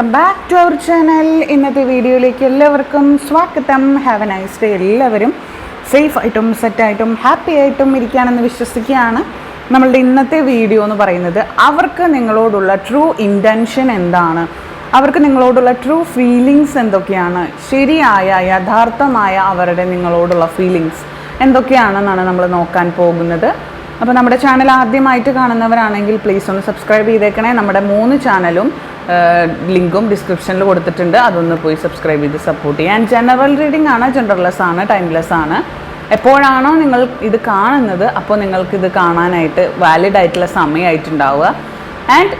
Welcome back to our channel ഇന്നത്തെ വീഡിയോയിലേക്ക് എല്ലാവർക്കും സ്വാഗതം. ഹാവ് എ നൈസ് ഡേ എല്ലാവരും. സേഫ് ആയിട്ടും സെറ്റായിട്ടും ഹാപ്പി ആയിട്ടും ഇരിക്കുകയാണെന്ന് വിശ്വസിക്കുകയാണ് നമ്മളുടെ ഇന്നത്തെ വീഡിയോ എന്ന് പറയുന്നത് അവർക്ക് നിങ്ങളോടുള്ള ട്രൂ ഇന്റൻഷൻ എന്താണ്? അവർക്ക് നിങ്ങളോടുള്ള ട്രൂ ഫീലിങ്സ് എന്തൊക്കെയാണ്? ശരിയായ യഥാർത്ഥമായ അവരുടെ നിങ്ങളോടുള്ള ഫീലിങ്സ് എന്തൊക്കെയാണെന്നാണ് നമ്മൾ നോക്കാൻ പോകുന്നത്. അപ്പോൾ നമ്മുടെ ചാനൽ ആദ്യമായിട്ട് കാണുന്നവരാണെങ്കിൽ പ്ലീസ് ഒന്ന് സബ്സ്ക്രൈബ് ചെയ്തേക്കണേ. നമ്മുടെ മൂന്ന് ചാനലും ലിങ്കും ഡിസ്ക്രിപ്ഷനിൽ കൊടുത്തിട്ടുണ്ട്. അതൊന്ന് പോയി സബ്സ്ക്രൈബ് ചെയ്ത് സപ്പോർട്ട് ചെയ്യാൻ ജനറൽ റീഡിംഗ് ആണ്. ജനറൽലെസ് ആണ് ടൈംലെസ് ആണ്. എപ്പോഴാണോ നിങ്ങൾ ഇത് കാണുന്നത് അപ്പോൾ നിങ്ങൾക്കിത് കാണാനായിട്ട് വാലിഡ് ആയിട്ടുള്ള സമയമായിട്ടുണ്ടാവുക ആൻഡ്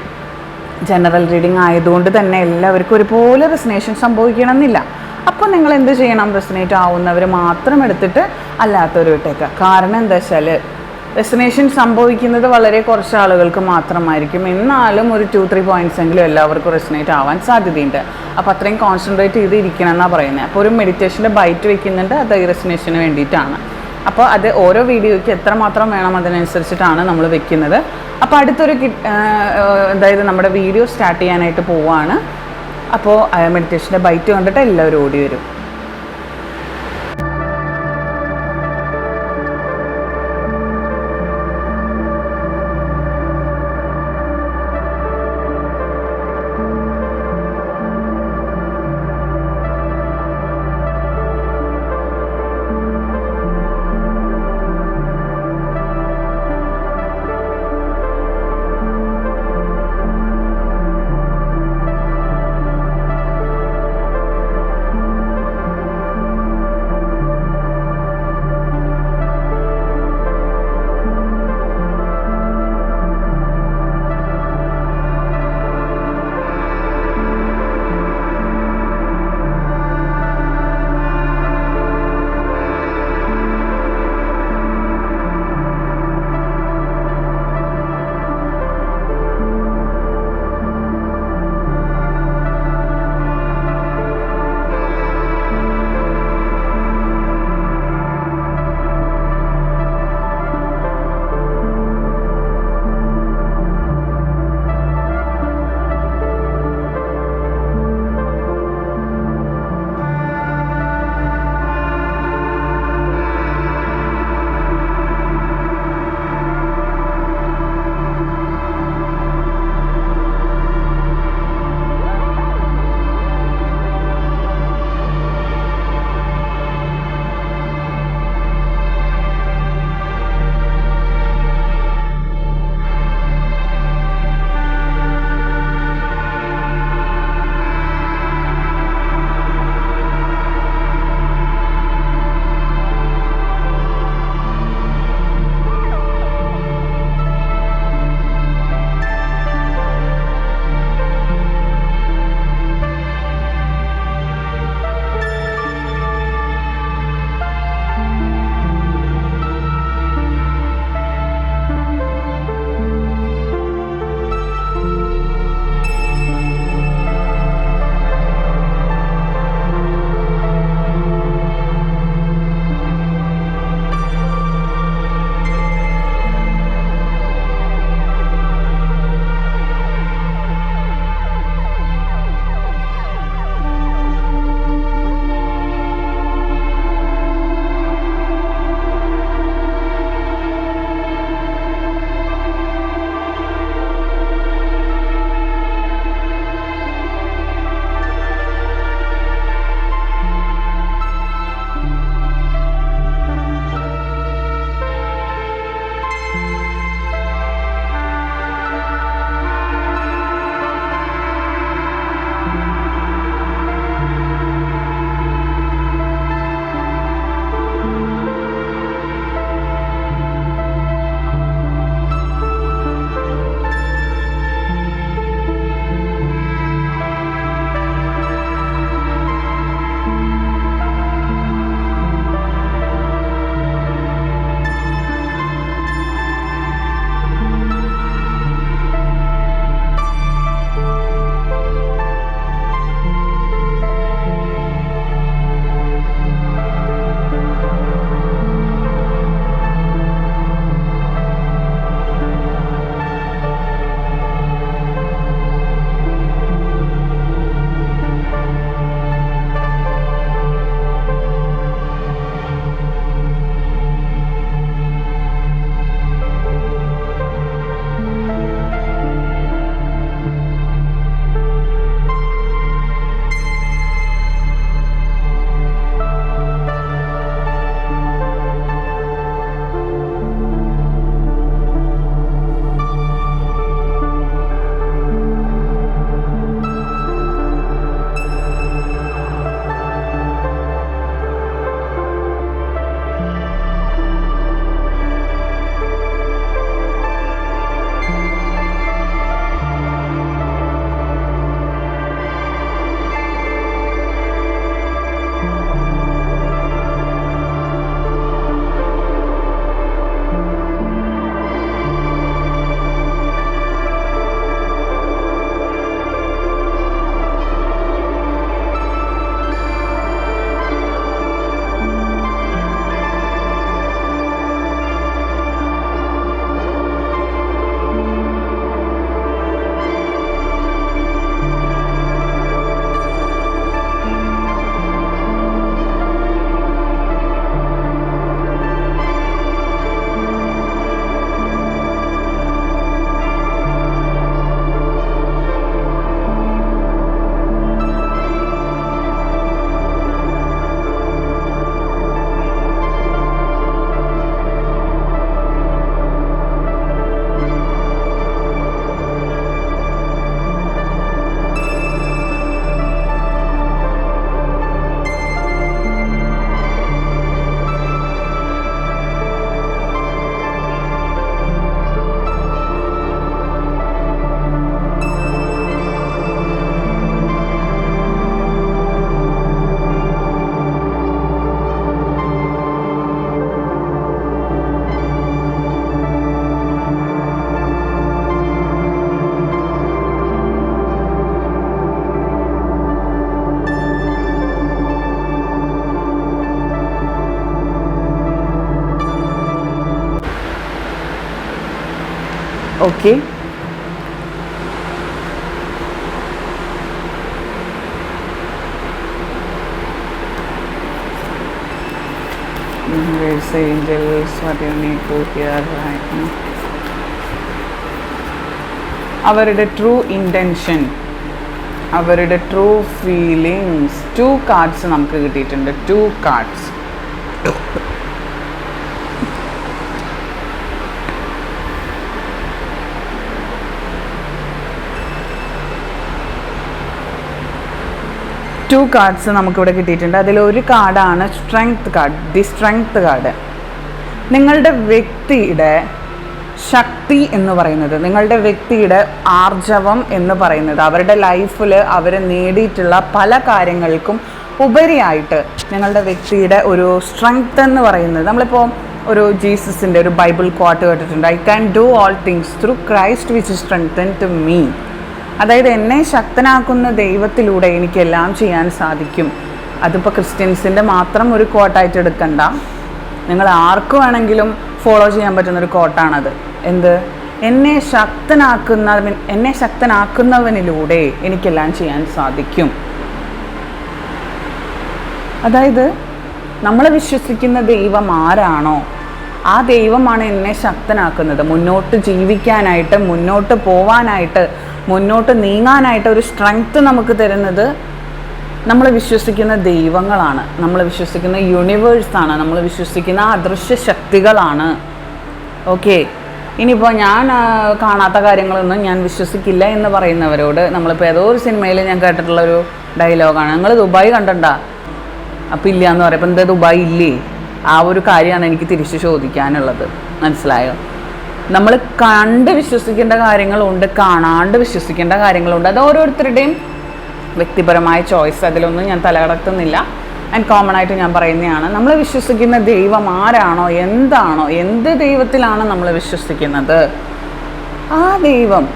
ജനറൽ റീഡിംഗ് ആയതുകൊണ്ട് തന്നെ എല്ലാവർക്കും ഒരുപോലെ റെസിനേഷൻ സംഭവിക്കണമെന്നില്ല. അപ്പോൾ നിങ്ങൾ എന്ത് ചെയ്യണം? റെസിനേറ്റ് ആവുന്നവർ മാത്രം എടുത്തിട്ട് അല്ലാത്തവർ വിട്ടേക്കുക കാരണം എന്താ വെച്ചാൽ റെസിനേഷൻ സംഭവിക്കുന്നത് വളരെ കുറച്ച് ആളുകൾക്ക് മാത്രമായിരിക്കും. എന്നാലും ഒരു ടു ത്രീ പോയിന്റ്സ് എങ്കിലും എല്ലാവർക്കും റെസിനേറ്റ് ആവാൻ സാധ്യതയുണ്ട്. അപ്പോൾ അത്രയും കോൺസെൻട്രേറ്റ് ചെയ്ത് ഇരിക്കണം എന്നാണ് പറയുന്നത് അപ്പോൾ ഒരു മെഡിറ്റേഷന്റെ ബൈറ്റ് വെക്കുന്നുണ്ട് അത് ഈ റെസിനേഷന് വേണ്ടിയിട്ടാണ്. അപ്പോൾ അത് ഓരോ വീഡിയോയ്ക്ക് എത്രമാത്രം വേണം അതിനനുസരിച്ചിട്ടാണ് നമ്മൾ വെക്കുന്നത്. അപ്പോൾ അടുത്തൊരു അതായത് നമ്മുടെ വീഡിയോ സ്റ്റാർട്ട് ചെയ്യാനായിട്ട് പോവുകയാണ് അപ്പോൾ മെഡിറ്റേഷന്റെ ബൈറ്റ് കണ്ടിട്ട് എല്ലാവരും ഓടി വരും. ഓക്കെ. അവരുടെ ട്രൂ ഇന്റൻഷൻ അവരുടെ ട്രൂ ഫീലിങ്സ് ടു കാർഡ്സ് നമുക്ക് കിട്ടിയിട്ടുണ്ട്. ടു കാർഡ്സ് ടു കാർഡ്സ് നമുക്കിവിടെ കിട്ടിയിട്ടുണ്ട്. അതിലൊരു കാർഡാണ് strength card the strength card നിങ്ങളുടെ വ്യക്തിയുടെ ശക്തി എന്ന് പറയുന്നത് നിങ്ങളുടെ വ്യക്തിയുടെ ആർജവം എന്ന് പറയുന്നത് അവരുടെ ലൈഫിൽ അവർ നേടിയിട്ടുള്ള പല കാര്യങ്ങൾക്കും ഉപരിയായിട്ട് നിങ്ങളുടെ വ്യക്തിയുടെ ഒരു സ്ട്രെങ്ത് എന്ന് പറയുന്നത് നമ്മളിപ്പോൾ ഒരു ജീസസിന്റെ ഒരു ബൈബിൾ ക്വാട്ട് കേട്ടിട്ടുണ്ട്. I can do all things through Christ which strengthen to me അതായത് എന്നെ ശക്തനാക്കുന്ന ദൈവത്തിലൂടെ എനിക്കെല്ലാം ചെയ്യാൻ സാധിക്കും. അതിപ്പോൾ ക്രിസ്ത്യൻസിന്റെ മാത്രം ഒരു കോട്ടായിട്ട് എടുക്കണ്ട. നിങ്ങൾ ആർക്ക് വേണമെങ്കിലും ഫോളോ ചെയ്യാൻ പറ്റുന്ന ഒരു കോട്ടാണത് എന്ത്? എന്നെ ശക്തനാക്കുന്ന എന്നെ ശക്തനാക്കുന്നവനിലൂടെ എനിക്കെല്ലാം ചെയ്യാൻ സാധിക്കും. അതായത് നമ്മൾ വിശ്വസിക്കുന്ന ദൈവം ആരാണോ? ആ ദൈവമാണ് എന്നെ ശക്തനാക്കുന്നത്. മുന്നോട്ട് ജീവിക്കാനായിട്ട് മുന്നോട്ട് പോവാനായിട്ട് മുന്നോട്ട് നീങ്ങാനായിട്ട് ഒരു സ്ട്രെങ്ത് നമുക്ക് തരുന്നത് നമ്മൾ വിശ്വസിക്കുന്ന ദൈവങ്ങളാണ്. നമ്മൾ വിശ്വസിക്കുന്ന യൂണിവേഴ്സാണ് നമ്മൾ വിശ്വസിക്കുന്ന അദൃശ്യ ശക്തികളാണ്. ഓക്കെ ഇനിയിപ്പോൾ ഞാൻ കാണാത്ത കാര്യങ്ങളൊന്നും ഞാൻ വിശ്വസിക്കില്ല എന്ന് പറയുന്നവരോട് നമ്മളിപ്പോൾ ഏതോ ഒരു സിനിമയിൽ ഞാൻ കേട്ടിട്ടുള്ള ഒരു ഡയലോഗാണ് നിങ്ങൾ ദുബായ് കണ്ടണ്ട അപ്പം ഇല്ല എന്ന് പറയുമ്പോൾ എന്താ ദുബായ് ഇല്ലേ? ആ ഒരു കാര്യമാണ് എനിക്ക് തിരിച്ചു ചോദിക്കാനുള്ളത്. മനസ്സിലായോ? നമ്മൾ കണ്ട് വിശ്വസിക്കേണ്ട കാര്യങ്ങളുണ്ട് കാണാണ്ട് വിശ്വസിക്കേണ്ട കാര്യങ്ങളുണ്ട്. അത് ഓരോരുത്തരുടെയും വ്യക്തിപരമായ ചോയ്സ്. അതിലൊന്നും ഞാൻ തലകടത്തുന്നില്ല. ആൻഡ് കോമൺ ആയിട്ട് ഞാൻ പറയുന്നതാണ് നമ്മൾ വിശ്വസിക്കുന്ന ദൈവം ആരാണോ എന്താണോ എന്ത് ദൈവത്തിലാണ് നമ്മൾ വിശ്വസിക്കുന്നത്? ആ ദൈവം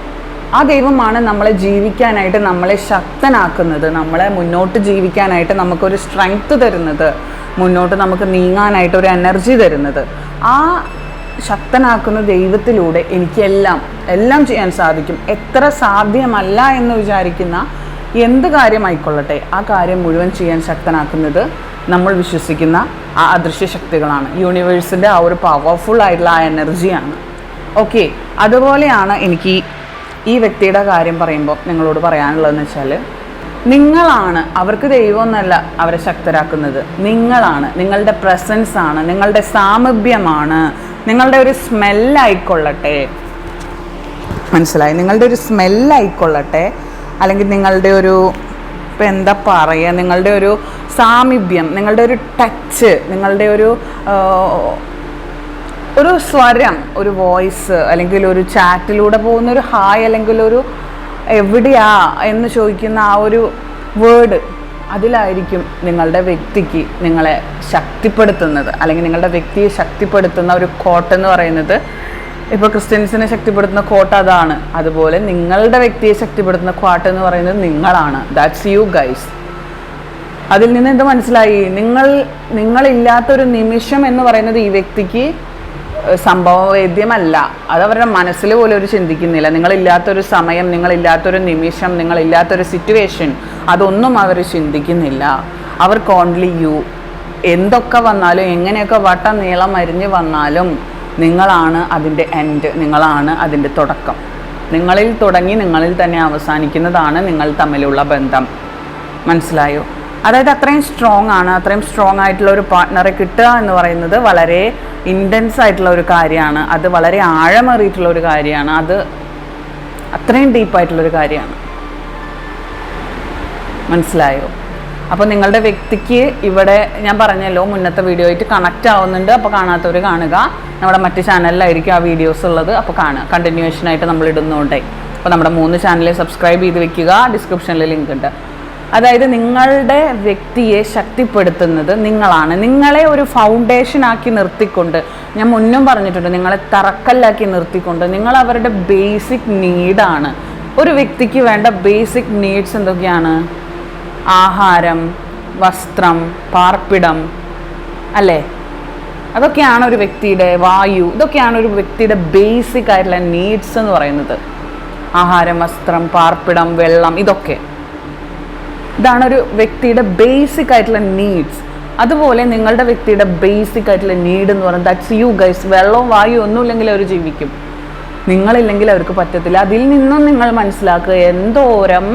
ആ ദൈവമാണ് നമ്മളെ ജീവിക്കാനായിട്ട് നമ്മളെ ശക്തനാക്കുന്നത് നമ്മളെ മുന്നോട്ട് ജീവിക്കാനായിട്ട് നമുക്കൊരു സ്ട്രെങ്ത് തരുന്നത്. മുന്നോട്ട് നമുക്ക് നീങ്ങാനായിട്ട് ഒരു എനർജി തരുന്നത്. ആ ശക്തനാക്കുന്ന ദൈവത്തിലൂടെ എനിക്കെല്ലാം എല്ലാം ചെയ്യാൻ സാധിക്കും. എത്ര സാധ്യമല്ല എന്ന് വിചാരിക്കുന്ന എന്ത് കാര്യമായിക്കൊള്ളട്ടെ ആ കാര്യം മുഴുവൻ ചെയ്യാൻ ശക്തനാക്കുന്നത് നമ്മൾ വിശ്വസിക്കുന്ന ആ അദൃശ്യ ശക്തികളാണ്. യൂണിവേഴ്സിന്റെ ആ ഒരു പവർഫുൾ ആയിട്ടുള്ള ആ എനർജിയാണ് ഓക്കെ അതുപോലെയാണ് എനിക്ക് ഈ- വ്യക്തിയുടെ കാര്യം പറയുമ്പോൾ നിങ്ങളോട് പറയാനുള്ളതെന്ന് വെച്ചാൽ നിങ്ങളാണ് അവർക്ക് ദൈവമൊന്നല്ല അവരെ ശക്തരാക്കുന്നത്. നിങ്ങളാണ് നിങ്ങളുടെ പ്രസൻസ് ആണ് നിങ്ങളുടെ സാമീപ്യമാണ് നിങ്ങളുടെ ഒരു സ്മെല്ലായിക്കൊള്ളട്ടെ മനസ്സിലായി? നിങ്ങളുടെ ഒരു സ്മെല്ലായിക്കൊള്ളട്ടെ അല്ലെങ്കിൽ നിങ്ങളുടെ ഒരു ഇപ്പം എന്താ പറയുക നിങ്ങളുടെ ഒരു സാമീപ്യം നിങ്ങളുടെ ഒരു ടച്ച് നിങ്ങളുടെ ഒരു ഒരു സ്വരം ഒരു വോയിസ് അല്ലെങ്കിൽ ഒരു ചാറ്റിലൂടെ പോകുന്ന ഒരു ഹായ് അല്ലെങ്കിൽ ഒരു എവിടെയാ എന്ന് ചോദിക്കുന്ന ആ ഒരു വേർഡ് അതിലായിരിക്കും നിങ്ങളുടെ വ്യക്തിക്ക് നിങ്ങളെ ശക്തിപ്പെടുത്തുന്നത്. അല്ലെങ്കിൽ നിങ്ങളുടെ വ്യക്തിയെ ശക്തിപ്പെടുത്തുന്ന ഒരു കോട്ട് എന്ന് പറയുന്നത് ഇപ്പോൾ ക്രിസ്ത്യൻസിനെ ശക്തിപ്പെടുത്തുന്ന കോട്ട് അതാണ്. അതുപോലെ നിങ്ങളുടെ വ്യക്തിയെ ശക്തിപ്പെടുത്തുന്ന കോട്ട് എന്ന് പറയുന്നത് നിങ്ങളാണ്. ദാറ്റ്സ് യു ഗൈസ് അതിൽ നിന്ന് എന്ത് മനസ്സിലായി? നിങ്ങൾ നിങ്ങളില്ലാത്തൊരു നിമിഷം എന്ന് പറയുന്നത് ഈ വ്യക്തിക്ക് സംഭവവേദ്യമല്ല. അത് അവരുടെ മനസ്സിൽ പോലും ഒരു ചിന്തിക്കുന്നില്ല. നിങ്ങളില്ലാത്തൊരു സമയം നിങ്ങളില്ലാത്തൊരു നിമിഷം നിങ്ങളില്ലാത്തൊരു സിറ്റുവേഷൻ അതൊന്നും അവർ ചിന്തിക്കുന്നില്ല. അവർ കോൺലി യു എന്തൊക്കെ വന്നാലും എങ്ങനെയൊക്കെ വട്ടം നീളം അരിഞ്ഞ് വന്നാലും നിങ്ങളാണ് അതിന്റെ എൻഡ് നിങ്ങളാണ് അതിന്റെ തുടക്കം. നിങ്ങളിൽ തുടങ്ങി നിങ്ങളിൽ തന്നെ അവസാനിക്കുന്നതാണ് നിങ്ങൾ തമ്മിലുള്ള ബന്ധം. മനസ്സിലായോ? അതായത് അത്രയും സ്ട്രോങ് ആണ് അത്രയും സ്ട്രോങ് ആയിട്ടുള്ള ഒരു പാർട്ട്ണറെ കിട്ടുക എന്ന് പറയുന്നത് വളരെ ഇന്റൻസ് ആയിട്ടുള്ള ഒരു കാര്യമാണ്. അത് വളരെ ആഴമേറിയിട്ടുള്ള ഒരു കാര്യമാണ്. അത് അത്രയും ഡീപ്പായിട്ടുള്ള ഒരു കാര്യമാണ്. മനസ്സിലായോ? അപ്പോൾ നിങ്ങളുടെ വ്യക്തിക്ക് ഇവിടെ ഞാൻ പറഞ്ഞല്ലോ മുന്നത്തെ വീഡിയോ ആയിട്ട് കണക്റ്റ് ആവുന്നുണ്ട്. അപ്പോൾ കാണാത്തവർ കാണുക. നമ്മുടെ മറ്റ് ചാനലിലായിരിക്കും ആ വീഡിയോസ് ഉള്ളത്. അപ്പോൾ കാണുക. കണ്ടിന്യൂഷൻ ആയിട്ട് നമ്മൾ ഇടുന്നുണ്ടേ. അപ്പോൾ നമ്മുടെ മൂന്ന് ചാനലിൽ സബ്സ്ക്രൈബ് ചെയ്ത് വെക്കുക. ഡിസ്ക്രിപ്ഷനിൽ ലിങ്ക് ഉണ്ട്. അതായത് നിങ്ങളുടെ വ്യക്തിയെ ശക്തിപ്പെടുത്തുന്നത് നിങ്ങളാണ്. നിങ്ങളെ ഒരു ഫൗണ്ടേഷൻ ആക്കി നിർത്തിക്കൊണ്ട് ഞാൻ മുന്നും പറഞ്ഞിട്ടുണ്ട് നിങ്ങളെ തറക്കല്ലാക്കി നിർത്തിക്കൊണ്ട് നിങ്ങൾ അവരുടെ ബേസിക് നീഡാണ് ഒരു വ്യക്തിക്ക് വേണ്ട ബേസിക് നീഡ്സ് എന്തൊക്കെയാണ്? ആഹാരം വസ്ത്രം പാർപ്പിടം അല്ലേ? അതൊക്കെയാണ് ഒരു വ്യക്തിയുടെ വായു ഇതൊക്കെയാണ് ഒരു വ്യക്തിയുടെ ബേസിക് ആയിട്ടുള്ള നീഡ്സ് എന്ന് പറയുന്നത്. ആഹാരം വസ്ത്രം പാർപ്പിടം വെള്ളം ഇതൊക്കെ. ഇതാണ് ഒരു വ്യക്തിയുടെ ബേസിക് ആയിട്ടുള്ള നീഡ്സ് അതുപോലെ നിങ്ങളുടെ വ്യക്തിയുടെ ബേസിക് ആയിട്ടുള്ള നീഡ് എന്ന് പറയുന്നത് ദാറ്റ്സ് യു ഗൈസ് വെള്ളവും വായു ഒന്നുമില്ലെങ്കിൽ അവർ ജീവിക്കും. നിങ്ങളില്ലെങ്കിൽ അവർക്ക് പറ്റത്തില്ല. അതിൽ നിന്നും നിങ്ങൾ മനസ്സിലാക്കുക എന്തോരം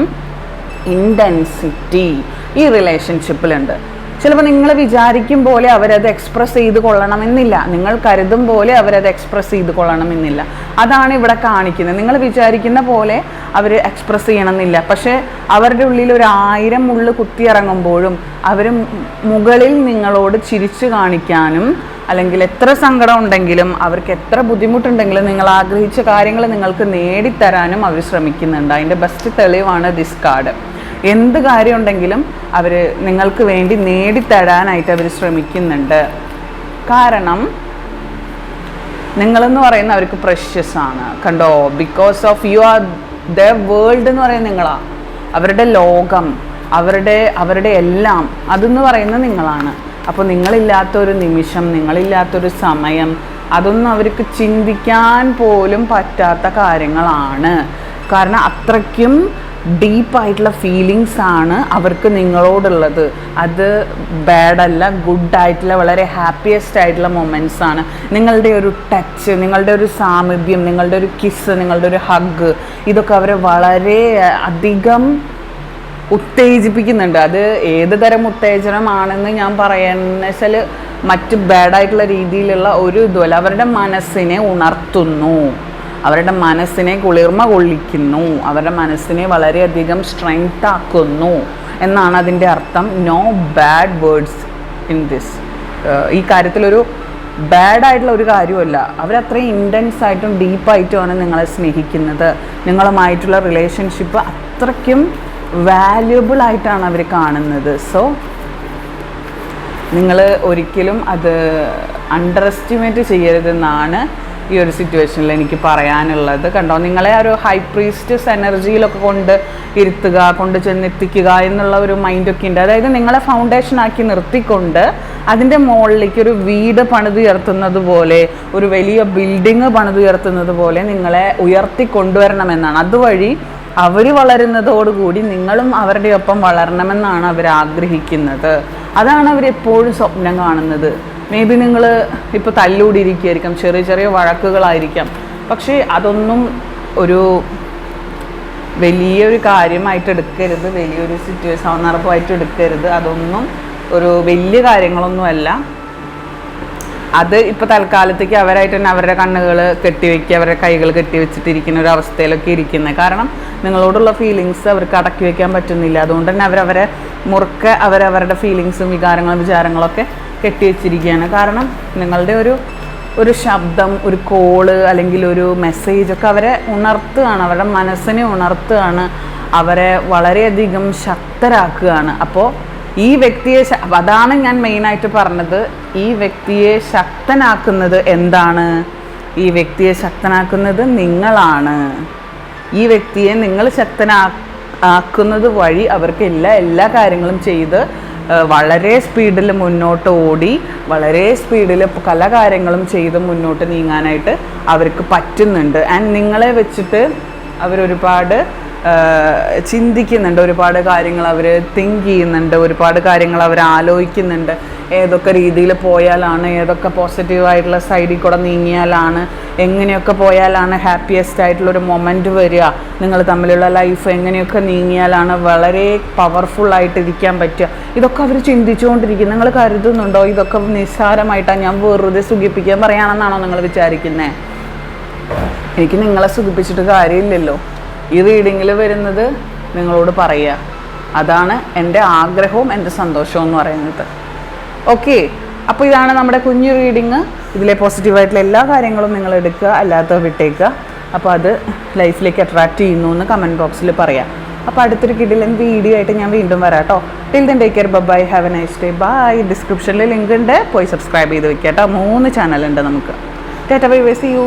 ഇന്റൻസിറ്റി ഈ റിലേഷൻഷിപ്പിലുണ്ട് ചിലപ്പോൾ നിങ്ങൾ വിചാരിക്കും പോലെ അവരത് എക്സ്പ്രസ് ചെയ്ത് കൊള്ളണമെന്നില്ല. നിങ്ങൾ കരുതും പോലെ അവരത് എക്സ്പ്രസ് ചെയ്ത് കൊള്ളണമെന്നില്ല. അതാണ് ഇവിടെ കാണിക്കുന്നത്. നിങ്ങൾ വിചാരിക്കുന്ന പോലെ അവർ എക്സ്പ്രസ് ചെയ്യണമെന്നില്ല. പക്ഷേ അവരുടെ ഉള്ളിൽ ഒരു ആയിരം മുള്ള് കുത്തിയിറങ്ങുമ്പോഴും അവർ മുകളിൽ നിങ്ങളോട് ചിരിച്ചു കാണിക്കാനും അല്ലെങ്കിൽ എത്ര സങ്കടം ഉണ്ടെങ്കിലും അവർക്ക് എത്ര ബുദ്ധിമുട്ടുണ്ടെങ്കിലും നിങ്ങൾ ആഗ്രഹിച്ച കാര്യങ്ങൾ നിങ്ങൾക്ക് നേടിത്തരാനും അവർ ശ്രമിക്കുന്നുണ്ട്. അതിന്റെ ബെസ്റ്റ് തെളിവാണ് ദിസ് കാർഡ് എന്ത് കാര്യം ഉണ്ടെങ്കിലും അവർ നിങ്ങൾക്ക് വേണ്ടി നേടിത്തരാനായിട്ട് അവർ ശ്രമിക്കുന്നുണ്ട്. കാരണം നിങ്ങളെന്ന് പറയുന്ന അവർക്ക് പ്രഷ്യസ് ആണ്. കണ്ടോ? Because of you are the world എന്ന് പറയുന്നത് നിങ്ങളാ. അവരുടെ ലോകം അവരുടെ അവരുടെ എല്ലാം അതെന്ന് പറയുന്നത് നിങ്ങളാണ്. അപ്പോൾ നിങ്ങളില്ലാത്തൊരു നിമിഷം നിങ്ങളില്ലാത്തൊരു സമയം അതൊന്നും അവർക്ക് ചിന്തിക്കാൻ പോലും പറ്റാത്ത കാര്യങ്ങളാണ്. കാരണം അത്രയ്ക്കും ഡീപ്പായിട്ടുള്ള ഫീലിങ്സ് ആണ് അവർക്ക് നിങ്ങളോടുള്ളത്. അത് ബാഡല്ല ഗുഡ് ആയിട്ടുള്ള വളരെ ഹാപ്പിയസ്റ്റ് ആയിട്ടുള്ള മൊമെന്റ്സ് ആണ്. നിങ്ങളുടെ ഒരു ടച്ച് നിങ്ങളുടെ ഒരു സാമീപ്യം നിങ്ങളുടെ ഒരു കിസ് നിങ്ങളുടെ ഒരു ഹഗ് ഇതൊക്കെ അവരെ വളരെ അധികം ഉത്തേജിപ്പിക്കുന്നുണ്ട്. അത് ഏത് തരം ഉത്തേജനമാണെന്ന് ഞാൻ പറയുന്ന വെച്ചാൽ മറ്റ് ബാഡായിട്ടുള്ള രീതിയിലുള്ള ഒരു ഇതുമല്ല. അവരുടെ മനസ്സിനെ ഉണർത്തുന്നു. അവരുടെ മനസ്സിനെ കുളിർമ കൊള്ളിക്കുന്നു. അവരുടെ മനസ്സിനെ വളരെയധികം സ്ട്രെങ്ത് ആക്കുന്നു എന്നാണ് അതിന്റെ അർത്ഥം. No bad words in this ഈ കാര്യത്തിലൊരു ബാഡ് ആയിട്ടുള്ള ഒരു കാര്യമല്ല അവരത്രയും ഇന്റൻസ് ആയിട്ടും ഡീപ്പായിട്ടുമാണ് നിങ്ങളെ സ്നേഹിക്കുന്നത്. നിങ്ങളുമായിട്ടുള്ള റിലേഷൻഷിപ്പ് അത്രയ്ക്കും വാല്യുബിൾ ആയിട്ടാണ് അവർ കാണുന്നത്. സോ നിങ്ങൾ ഒരിക്കലും അത് അണ്ടർ എസ്റ്റിമേറ്റ് ചെയ്യരുതെന്നാണ് ഈ ഒരു സിറ്റുവേഷനിൽ എനിക്ക് പറയാനുള്ളത്. കണ്ടോ? നിങ്ങളെ ഒരു ഹൈ പ്രീസ്റ്റസ് എനർജിയിലൊക്കെ കൊണ്ട് ഇരുത്തുക കൊണ്ട് ചെന്നെത്തിക്കുക എന്നുള്ള ഒരു മൈൻഡൊക്കെ ഉണ്ട്. അതായത് നിങ്ങളെ ഫൗണ്ടേഷൻ ആക്കി നിർത്തിക്കൊണ്ട് അതിന്റെ മുകളിലേക്ക് ഒരു വീട് പണിതുയർത്തുന്നത് പോലെ ഒരു വലിയ ബിൽഡിങ് പണിതുയർത്തുന്നത് പോലെ നിങ്ങളെ ഉയർത്തി കൊണ്ടുവരണമെന്നാണ് അതുവഴി അവർ വളരുന്നതോടുകൂടി നിങ്ങളും അവരുടെ ഒപ്പം വളരണമെന്നാണ് അവർ ആഗ്രഹിക്കുന്നത്. അതാണ് അവർ എപ്പോഴും സ്വപ്നം കാണുന്നത്. മേ ബി നിങ്ങൾ ഇപ്പോൾ തല്ലൂടിയിരിക്കുകയായിരിക്കാം ചെറിയ ചെറിയ വഴക്കുകളായിരിക്കാം. പക്ഷേ അതൊന്നും ഒരു വലിയൊരു കാര്യമായിട്ട് എടുക്കരുത് വലിയൊരു സിറ്റുവേഷൻ സന്ദർഭമായിട്ട് എടുക്കരുത്. അതൊന്നും ഒരു വലിയ കാര്യങ്ങളൊന്നുമല്ല. അത് ഇപ്പോൾ തൽക്കാലത്തേക്ക് അവരായിട്ട് തന്നെ അവരുടെ കണ്ണുകൾ കെട്ടിവെക്കുക അവരുടെ കൈകൾ കെട്ടിവെച്ചിട്ടിരിക്കുന്ന ഒരു അവസ്ഥയിലൊക്കെ ഇരിക്കുന്നത് കാരണം നിങ്ങളോടുള്ള ഫീലിങ്സ് അവർക്ക് അടക്കി വെക്കാൻ പറ്റുന്നില്ല. അതുകൊണ്ട് തന്നെ അവരവരെ മുറുക്കെ അവരവരുടെ ഫീലിങ്സും വികാരങ്ങളും വിചാരങ്ങളൊക്കെ കെട്ടിവെച്ചിരിക്കുകയാണ്. കാരണം നിങ്ങളുടെ ഒരു ഒരു ശബ്ദം ഒരു കോൾ അല്ലെങ്കിൽ ഒരു മെസ്സേജ് ഒക്കെ അവരെ ഉണർത്തുകയാണ്. അവരുടെ മനസ്സിനെ ഉണർത്തുകയാണ്. അവരെ വളരെയധികം ശക്തരാക്കുകയാണ്. അപ്പോൾ ഈ വ്യക്തിയെ അതാണ് ഞാൻ മെയിനായിട്ട് പറഞ്ഞത്. ഈ വ്യക്തിയെ ശക്തനാക്കുന്നത് എന്താണ്? ഈ വ്യക്തിയെ ശക്തനാക്കുന്നത് നിങ്ങളാണ്. ഈ വ്യക്തിയെ നിങ്ങൾ ശക്തനാ ആക്കുന്നത് വഴി അവർക്ക് എല്ലാ എല്ലാ കാര്യങ്ങളും ചെയ്ത് വളരെ സ്പീഡിൽ മുന്നോട്ട് ഓടി വളരെ സ്പീഡിൽ പല കാര്യങ്ങളും ചെയ്ത് മുന്നോട്ട് നീങ്ങാനായിട്ട് അവർക്ക് പറ്റുന്നുണ്ട്. ആൻഡ് നിങ്ങളെ വെച്ചിട്ട് അവരൊരുപാട് ചിന്തിക്കുന്നുണ്ട്. ഒരുപാട് കാര്യങ്ങൾ അവർ തിങ്ക് ചെയ്യുന്നുണ്ട്. ഒരുപാട് കാര്യങ്ങൾ അവർ ആലോചിക്കുന്നുണ്ട് ഏതൊക്കെ രീതിയിൽ പോയാലാണ് ഏതൊക്കെ പോസിറ്റീവായിട്ടുള്ള സൈഡിൽ കൂടെ നീങ്ങിയാലാണ് എങ്ങനെയൊക്കെ പോയാലാണ് ഹാപ്പിയസ്റ്റ് ആയിട്ടുള്ള ഒരു മൊമെന്റ് വരിക നിങ്ങൾ തമ്മിലുള്ള ലൈഫ് എങ്ങനെയൊക്കെ നീങ്ങിയാലാണ് വളരെ പവർഫുൾ ആയിട്ട് ഇരിക്കാൻ പറ്റുക. ഇതൊക്കെ അവർ ചിന്തിച്ചുകൊണ്ടിരിക്കും നിങ്ങൾ കരുതുന്നുണ്ടോ? ഇതൊക്കെ നിസ്സാരമായിട്ടാണ് ഞാൻ വെറുതെ സുഖിപ്പിക്കാൻ പറയാണെന്നാണോ നിങ്ങൾ വിചാരിക്കുന്നത് എനിക്ക് നിങ്ങളെ സുഖിപ്പിച്ചിട്ട് കാര്യമില്ലല്ലോ. ഈ റീഡിങ്ങിൽ വരുന്നത് നിങ്ങളോട് പറയുക. അതാണ് എന്റെ ആഗ്രഹവും എന്റെ സന്തോഷവും എന്ന് പറയുന്നത്. ഓക്കെ അപ്പോൾ ഇതാണ് നമ്മുടെ കുഞ്ഞു റീഡിങ് ഇതിലെ പോസിറ്റീവായിട്ടുള്ള എല്ലാ കാര്യങ്ങളും നിങ്ങൾ എടുക്കുക അല്ലാത്ത വിട്ടേക്കുക. അപ്പോൾ അത് ലൈഫിലേക്ക് അട്രാക്റ്റ് ചെയ്യുന്നു എന്ന് കമന്റ് ബോക്സിൽ പറയാം. അപ്പോൾ അടുത്തൊരു കിടിലൻ വീഡിയോ ആയിട്ട് ഞാൻ വീണ്ടും വരാം കേട്ടോ till then take care bye have a nice day bye ഡിസ്ക്രിപ്ഷനിൽ ലിങ്ക് ഉണ്ട്. പോയി സബ്സ്ക്രൈബ് ചെയ്ത് വെക്കാം കേട്ടോ മൂന്ന് ചാനലുണ്ട് നമുക്ക്. Tata bye bye see you